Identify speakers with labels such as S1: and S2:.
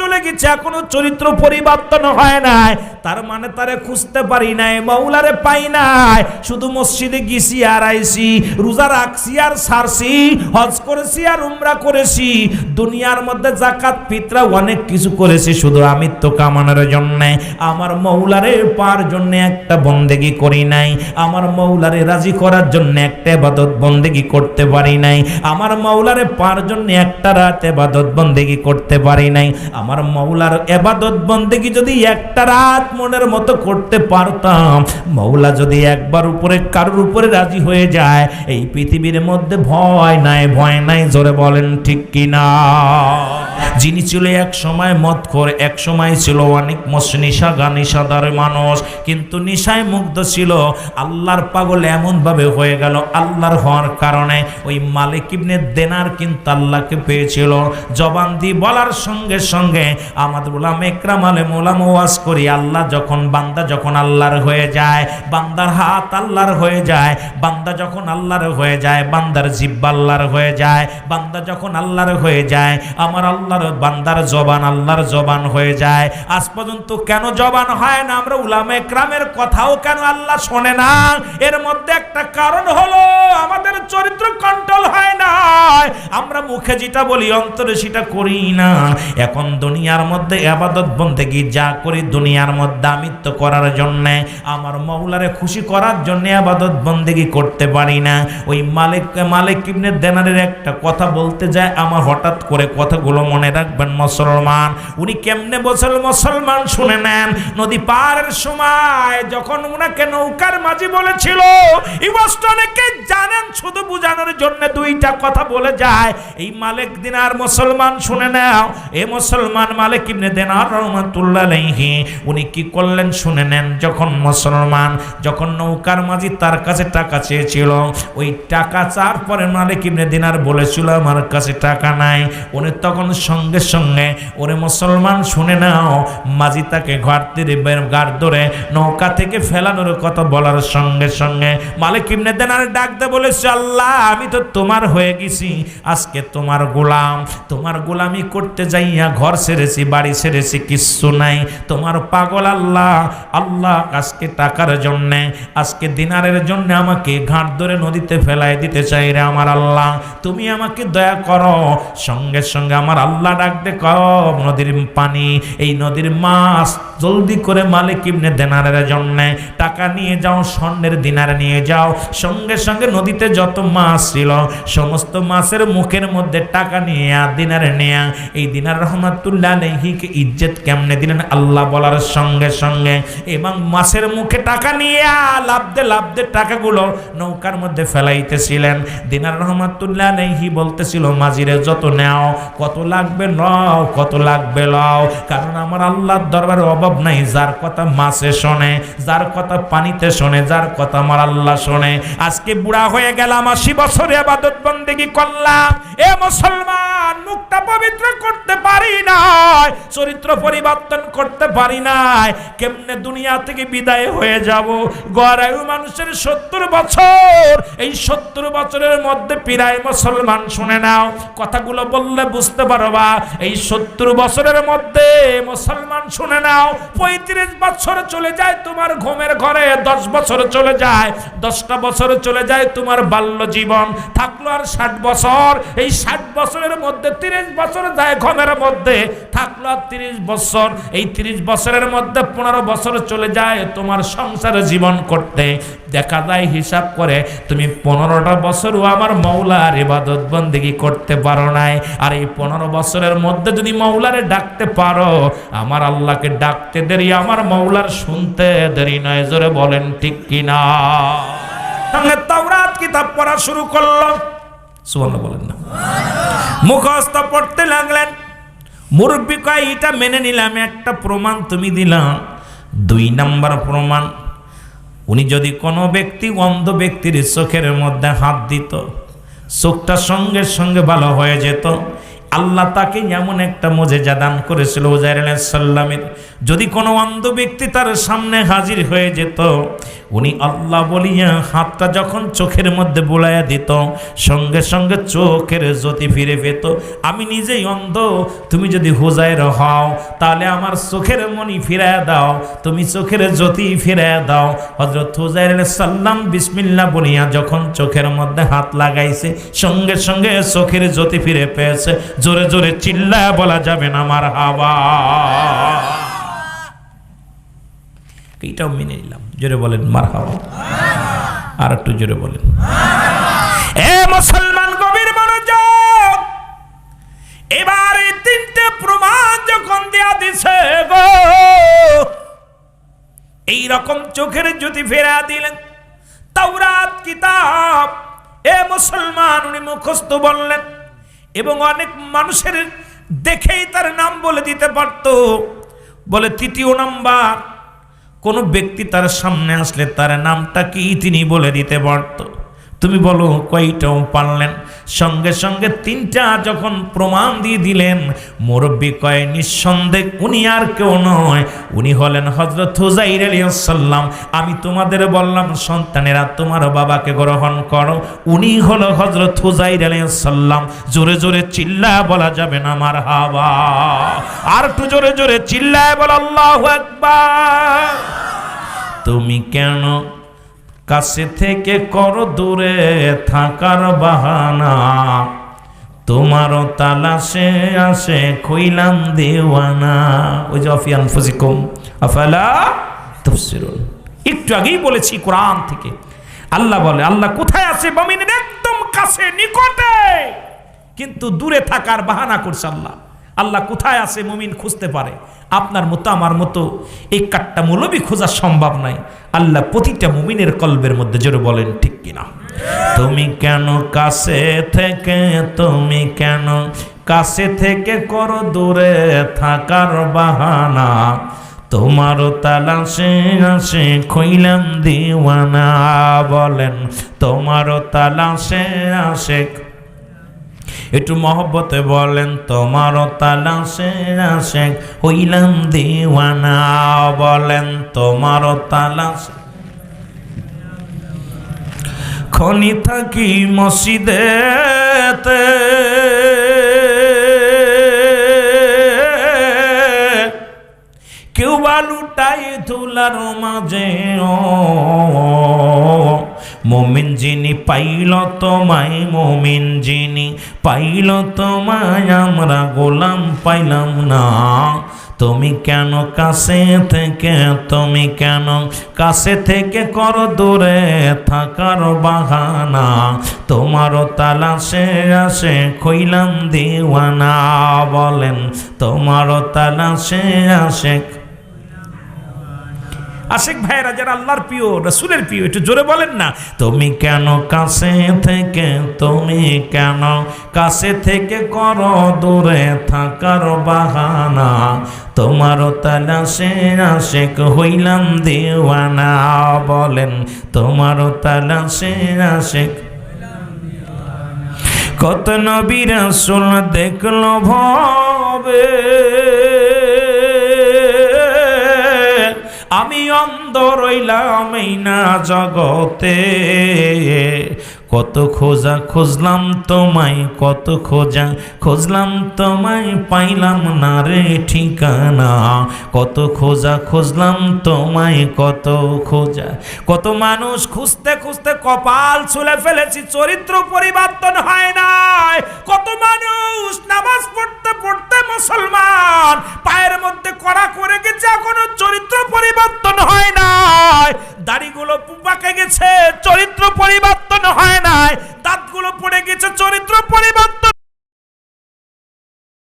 S1: চলে গেছে, এখনও চরিত্র পরিবর্তন হয় নাই। তার মানে তারে খুঁজতে পারি নাই মৌলারে পাই নাই। শুধু মসজিদে গেছি আর আইছি রোজা রাখছি আর সারছি, হজ করেছি আর উমরা করেছি। দুনিয়ার মধ্যে জাকাত ফিতরা অনেক কিছু করেছি, শুধু আমিত্ব কামানোর জন্য। আমার মৌলারে পার জন্য একটা বন্দেগি করি নাই। আমার মৌলারে রাজি করার জন্য একটা এবাদত বন্দেগি করতে পারি নাই। আমার মৌলারে পার জন্য একটা রাত এবাদত বন্দেগি করতে পারি নাই। আমার মৌলার এবাদত বন্দেগি যদি একটা রাত মনের মতো করতে পারতাম, মৌলা যদি একবার উপরে, কারোর উপরে রাজি হয়ে যায়, এই পৃথিবীর মধ্যে ভয় নাই ভয় নাই, জোরে বলেন ঠিক কিনা? যিনি ছিল এক সময় মত করে এক সময় ছিল অনেক মস নিশা নিশাদার মানুষ, কিন্তু নিশায় মুগ্ধ ছিল। আল্লাহর পাগল এমন ভাবে হয়ে গেল, আল্লাহর হওয়ার কারণে ওই মালিক ইবনে দেনার কিন্তু আল্লাহকে পেয়েছিল। জবান দিয়ে বলার সঙ্গে সঙ্গে আমাদের বললাম একরাম আলে মোলাম ওয়াজ করি, আল্লাহ যখন বান্দা যখন আল্লাহর হয়ে যায়, বান্দার হাত আল্লাহর হয়ে যায়, বান্দা যখন আল্লাহর হয়ে যায়, বান্দার জিব্বা আল্লাহর হয়ে যায়, বান্দা যখন আল্লাহর হয়ে যায়, আমার আল্লাহর বান্দার জবান আল্লাহর জবান হয়ে যায়। আজ পর্যন্ত কেন জবান হয় না? আমরা উলামে ক্রামের কথাও কেন আল্লাহ শোনে না? এর মধ্যে একটা কারণ হলো, আমাদের চরিত্র আমরা মুখে যেটা বলি, অন্তরে সেটা করি না। এখন দুনিয়ার মধ্যে আবাদত বন্দেগি যা করি দুনিয়ার মধ্যে আমিত্ব করার জন্য, আমার মৌলারে খুশি করার জন্য আবাদত বন্দেগি করতে পারি না। ওই মালিক মালিক ইবনে দেনারের একটা কথা বলতে যায়, আমার হঠাৎ করে কথাগুলো মনে রাখবেন মুসলমান। উনি কেমনে বছর মুসলমান শুনে নেন, নদী পারের সময় যখন উনাকে নৌকার মাঝি বলেছিল অনেকে জানেন, শুধু বুঝানোর জন্য দুইটা কথা বলে যায়। এই মালিক দিনার মুসলমান শুনে নাও। এ মুসলমান মালিক ইবনে দেনার রহমাতুল্লাহ উনি কি করলেন শুনে নেন। যখন মুসলমান যখন নৌকার মাঝি তার কাছে টাকা চেয়েছিল, ওই টাকা চার পরে মালিক ইবনে দিনার বলেছিল, আমার কাছে টাকা নাই। উনি তখন সঙ্গে সঙ্গে ওরে মুসলমান শুনে নাও, মাঝি তাকে ঘর তীরে গাড় ধরে নৌকা থেকে ফেলানোর কথা বলার সঙ্গে সঙ্গে মালিক ইবনে দেনার ডাক দে বলেছে, আল্লাহ, আমি তো তোমার হয়ে গেছি। আজকে তোমার গোলাম, তোমার গোলামি করতে যাইয়া ঘর ছেড়েছি বাড়ি ছেড়েছি কিচ্ছু নাই। তোমার পাগল আল্লাহ আল্লাহ আজকে টাকার জন্যে, আজকে দিনারের জন্য আমাকে ঘাট ধরে নদীতে ফেলাই দিতে চাই রে আমার আল্লাহ। তুমি আমাকে দয়া করো, সঙ্গে সঙ্গে আমার আল্লাহ ডাক দে নদীর পানি। এই নদীর মাছ জলদি করে মালিক ইবনে দেনারের জন্য, টাকা নিয়ে যাও, স্বর্ণের দিনারে নিয়ে যাও। সঙ্গে সঙ্গে নদীতে যত মাছ ছিল, সমস্ত মাছের মুখের মধ্যে টাকা নিয়ে দিনারে নেয়া, এই দিনার রহমাতুল্লাহ আলাইহিকে ইজ্জত কেমনে দিলেন আল্লাহ বলার সঙ্গে সঙ্গে। এবং মাছের মুখে টাকা নিয়ে লাভদে লাভদে টাকাগুলো নৌকার মধ্যে ফেলাইতেছিলেন। দিনার রহমাতুল্লাহ আলাইহি বলতেছিল, মাঝিরে যত নেও, কত লাগবে লও কত লাগবে লও কারণ আমার আল্লাহর দরবারে অভাব নাই, যার কথা মাছে শোনে, যার কথা পানিতে শোনে, যার কথা আমার আল্লাহ শোনে। আজকে বুড়া হয়ে গেলাম, আশি বছরে আবাদত বন্দেগি করলাম। এ মুসলমান মুখটা পবিত্র করতে পারি নাই, চরিত্র পরিবর্তন করতে পারি নাই, কেমনে দুনিয়া থেকে বিদায় হয়ে যাব? গড়ায়ু মানুষের সত্তর বছর, এই সত্তর বছরের মধ্যে পিরায় মুসলমান, শুনে নাও, কথাগুলো বললে বুঝতে পারবা, এই সত্তর বছরের মধ্যে মুসলমান, শুনে নাও, পঁয়ত্রিশ বছর চলে যায় তোমার ঘুমের ঘরে, দশ বছর চলে যায়, দশটা বছর চলে যায় তোমার বাল্য জীবন থাকল আর ষাট বছর, এই ষাট বছরের মধ্যে তিরিশ বছর যায় ঘুমের মধ্যে থাকল তিরিশ বছর, এই তিরিশ বছরের মধ্যে পনেরো বছর চলে যায় তোমার সংসার জীবন করতে। দেখা যায় হিসাব করে, তুমি পনেরোটা বছরও আমার মৌলার ইবাদত বন্দিগি করতে পারো নাই। আর এই পনেরো বছরের মধ্যে যদি মৌলারে ডাকতে পারো, আমার আল্লাহকে ডাকতে দেরি, আমার মৌলার শুনতে দেরি নয়। জোরে বলেন, ঠিক কিনা? সঙ্গে তাওরাত কিতাব পড়া শুরু করল সুবহান বলেন না। মুখস্থ পড়তে লাগলেন। মুরব্বী কয়, এটা মেনে নিলাম, একটা প্রমাণ তুমি দিলাম দুই নাম্বার প্রমাণ, উনি যদি কোনো ব্যক্তি অন্ধ ব্যক্তির চোখের মধ্যে হাত দিত, চোখটা সঙ্গে সঙ্গে ভালো হয়ে যেত আল্লাহ তাকে এমন একটা মজেজা দান করেছিল ওজাইর সাল্লামের যদি কোনো অন্ধ ব্যক্তি তার সামনে হাজির হয়ে যেত, উনি আল্লাহ বলিয়া হাতটা যখন চোখের মধ্যে বোলাইয়া দিত, সঙ্গে সঙ্গে চোখের জ্যোতি ফিরে পেত। আমি নিজেই অন্ধ, তুমি যদি হুজাইর হও, তাহলে আমার চোখের মনি ফিরায় দাও, তুমি চোখের জ্যোতি ফিরায় দাও। হজরত হুজাইর সাল্লাম বিসমিল্লা বলিয়া যখন চোখের মধ্যে হাত লাগাইছে, সঙ্গে সঙ্গে চোখের জ্যোতি ফিরে পেয়েছে। জোরে জোরে চিল্লা বলা যাবে না আমার হাওয়া। এইটাও মেনে নিলাম। জোরে বলেন মার হাওয়া আর একটু জোরে বলেন। এ মুসলমান গভীর মনোযোগ। এবার এই তিনটে প্রমাণ যখন দেয়া দিছে গো এই রকম চোখের জ্যোতি ফেরা দিলেন, তাওরাত, কিতাব, এ মুসলমান উনি মুখস্থ বললেন এবং অনেক মানুষের দেখেই তার নাম বলে দিতে পারত। বলে, তৃতীয় নাম্বার, কোনো ব্যক্তি তার সামনে আসলে তার নামটা কি? তিনি বলে দিতে পারত। তুমি বলো, কয়টাও পারলেন? সঙ্গে সঙ্গে তিনটা যখন প্রমাণ দিয়ে দিলেন, মুরব্বী কয়, নিঃসন্দেহ উনি আর কেউ নয়। উনি হলেন হজরত হুজাইর আলিয়াল্লাম আমি তোমাদের বললাম, সন্তানেরা, তোমার বাবাকে গ্রহণ করো। উনি হলো হজরত হুজাইর আলিয়াল্লাম জোরে জোরে চিল্লা বলা যাবে না আমার হাওয়া আর একটু জোরে জোরে চিল্লায় বল, আল্লাহ একবার তুমি কেন কাছে থেকে কর দূরে থাকার বাহানা। তোমারও তালাশে আসে কইলাম দেওয়ানা। ওই যে অফিয়ান ফুজিকুম আফালা তফসিরুন। একটু আগেই বলেছি কোরআন থেকে। আল্লাহ বলে, আল্লাহ কোথায় আছে? বমিনের একদম কাছে, নিকটে। কিন্তু দূরে থাকার বাহানা করছে আল্লাহ। আল্লাহ কোথায় আছে মুমিন খুঁজতে পারে? আপনার মতো, আমার মতো। এই কাটটা মৌলবি খোঁজা সম্ভব নাই আল্লাহ প্রতিটা মুমিনের কল্বের মধ্যে জোরে বলেন, ঠিক কিনা? তুমি কেন কাছে থেকে, তুমি কেন কাছে থেকে করো দূরে থাকার বাহানা? তোমারও তালাশে আসে খইলাম দিওয়ানা, বলেন তোমারও তালাশে আসে একটু মহব্বতে বলেন তোমারও তালাশে আসে, হইলাম দিওয়ানা। বলেন তোমারও তালাশে খনি থাকি মসজিদেতে। কেউ বা লুটাই তুলার মাঝে মমিন যিনি, পাইল তোমায় মমিন যিনি, পাইল তোমায়, আমরা গোলাম পাইলাম না। তুমি কেন কাছে থেকে, তুমি কেন কাছে থেকে কর দূরে থাকার বাহানা? তোমারও তালাশে আসে কইলাম দিওয়ানা। বলেন, তোমারও তালাশে আসে আশেক ভাইরা যারা আল্লাহর প্রিয়, রসুলের প্রিয়, একটু জোরে বলেন না। তুমি কেন কাছে থেকে, তুমি কেন কাছে থেকে করো দূরে থাকার বাহানা? তোমারও তালাশে আশেক হইলাম দেওয়ানা, বলেন তোমারও তালাশে আশেক। কত নবীর রাসূল দেখল ভবে। অন্ধ রইলাম এই না জগতে। কত খোঁজা খুঁজলাম তোমায়, কত খোঁজা খুঁজলাম তোমায়, পাইলাম না রে ঠিকানা। কত খোঁজা খুঁজলাম তোমায়, কত খোঁজা। কত মানুষ খুঁজতে খুঁজতে কপাল ছুলে ফেলেছি, চরিত্র পরিবর্তন হয় নাই। কত মানুষ নামাজ পড়তে পড়তে মুসলমান, পায়ের মধ্যে করা করে গেছে, এখনও চরিত্র দাড়িগুলো পাকে গেছে চরিত্র পরিবর্তন